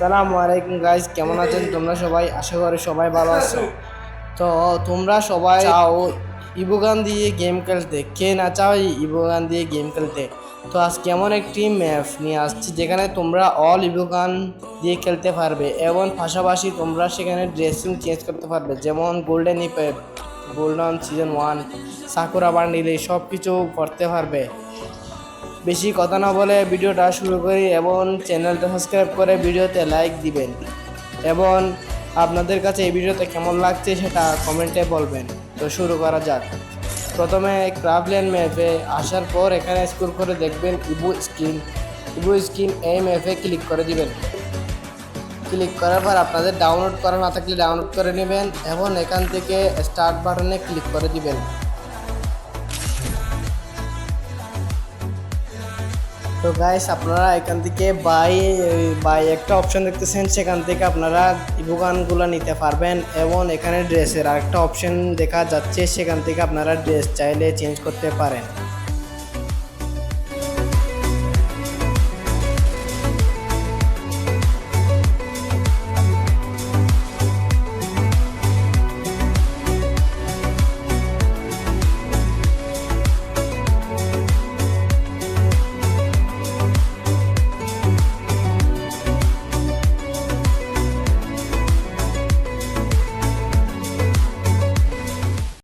সালামু আলাইকুম গাইজ কেমন আছেন? তোমরা সবাই? আশা করি সবাই ভালো আছো। তো তোমরা সবাই চাও। ইবোগান দিয়ে গেম খেলতে। কে না চাও ইবোগান দিয়ে গেম খেলতে? তো আজ কেমন একটি ম্যাপ নিয়ে আসছি যেখানে তোমরা অল ইবোগান দিয়ে খেলতে পারবে। এবং পাশাপাশি তোমরা সেখানে ড্রেসিং চেঞ্জ করতে পারবে। যেমন golden ইপেপ golden season one Sakura bundle এই সব কিছু করতে পারবে। বেশি কথা না বলে ভিডিওটা শুরু করি এবং চ্যানেলটা সাবস্ক্রাইব করে ভিডিওতে লাইক দিবেন। এবং আপনাদের কাছে এই ভিডিওতে কেমন লাগছে সেটা কমেন্টে বলবেন। তো শুরু করা যাক। প্রথমে ক্রাফলেন ম্যাপে আসার পর এখানে স্কুল করে দেখবেন ইবু স্ক্রিন ইবু স্ক্রিন এই ম্যাপে ক্লিক করে দিবেন। ক্লিক করার পর আপনাদের ডাউনলোড করা না থাকলে ডাউনলোড করে নেবেন এবং এখান থেকে স্টার্ট বাটনে ক্লিক করে দিবেন। তো গাইস আপনারা এখান থেকে বাই বাই একটা অপশন দেখতেছেন, সেখান থেকে আপনারা ইবুগানগুলো নিতে পারবেন এবং এখানে ড্রেসের আরেকটা অপশন দেখা যাচ্ছে, সেখান থেকে আপনারা ড্রেস চাইলে চেঞ্জ করতে পারেন।